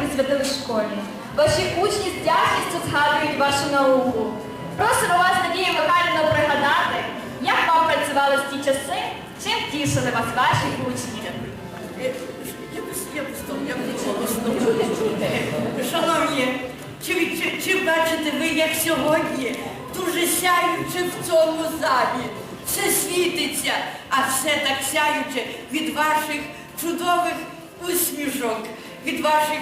присвятили школі. Ваші учні з тяжкістю згадують вашу науку. Просимо вас, Надія Михайлівна, пригадати, як вам працювали в ті часи, чим тішили вас ваші учні. Шановні, чи, чи, чи бачите ви, як сьогодні дуже сяюче в цьому залі? Все світиться, а все так сяюче від ваших чудових усмішок, від ваших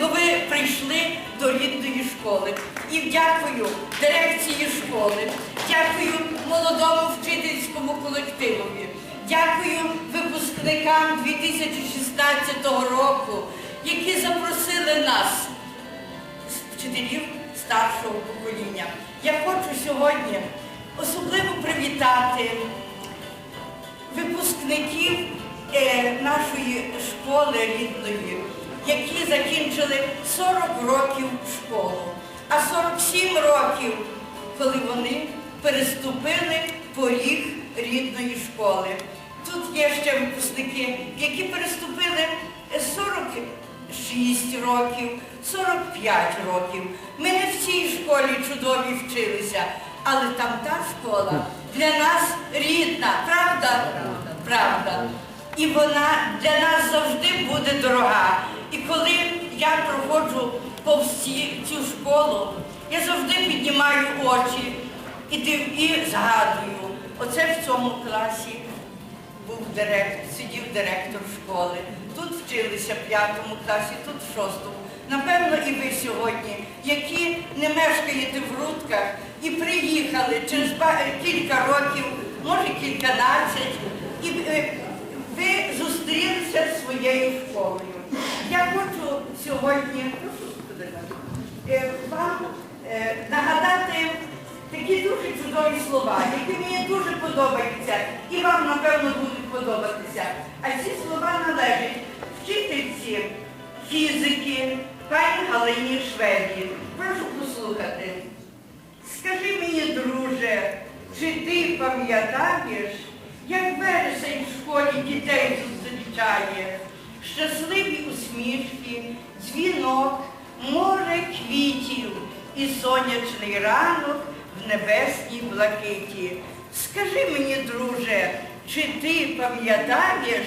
бо ви прийшли до рідної школи. І дякую дирекції школи, дякую молодому вчительському колективові. Дякую випускникам 2016 року, які запросили нас, вчителів старшого покоління. Я хочу сьогодні особливо привітати випускників нашої школи рідної, які закінчили 40 років школу, а 47 років, коли вони переступили поріг рідної школи. Тут є ще випускники, які переступили 46 років, 45 років. Ми не в цій школі чудові вчилися, але там та школа для нас рідна, правда? Правда. І вона для нас завжди буде дорога. І коли я проходжу повз ці- цю школу, я завжди піднімаю очі і, і згадую, оце в цьому класі був директор, сидів директор школи. Тут вчилися в п'ятому класі, тут в шостому. Напевно, і ви сьогодні, які не мешкаєте в Рудках і приїхали через кілька років, може кільканадцять, і е, ви зустрілися з своєю школою. Я хочу сьогодні е, вам е, нагадати такі дуже чудові слова, які мені дуже подобаються, і вам, напевно, будуть подобатися. А ці слова належать вчительці фізики пані Галині Шведі. Прошу послухати. Скажи мені, друже, чи ти пам'ятаєш, як вересень в школі дітей зустрічає? Щасливі усмішки, дзвінок, море квітів і сонячний ранок в небесній блакиті. Скажи мені, друже, чи ти пам'ятаєш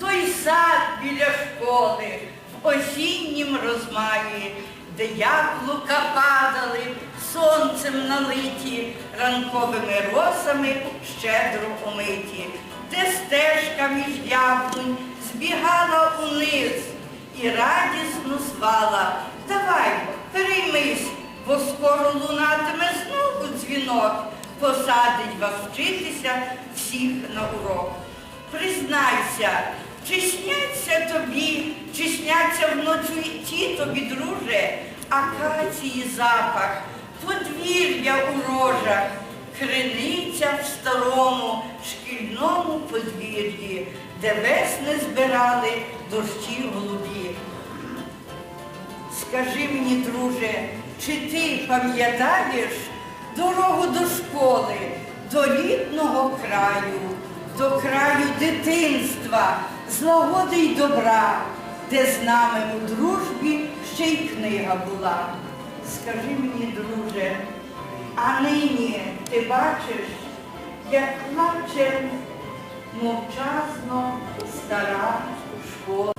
той сад біля школи в осіннім розмаї, де яблука падали, сонцем налиті, ранковими росами щедро омиті, де стежка між яблунь збігала униз і радісно звала. Давай, переймись, бо скоро лунатиме знову дзвінок, посадить вас вчитися всіх на урок. Признайся, чи сняться тобі, чи сняться вночі ті тобі, друже, акації запах, подвір'я у рожах, криниця в старому шкільному подвір'ї, де весни збирали дощі голубі. Скажи мені, друже, чи ти пам'ятаєш дорогу до школи, до рідного краю, до краю дитинства, злагоди й добра, де з нами у дружбі ще й книга була. Скажи мені, друже, а нині ти бачиш, як плаче мовчазно стара школа.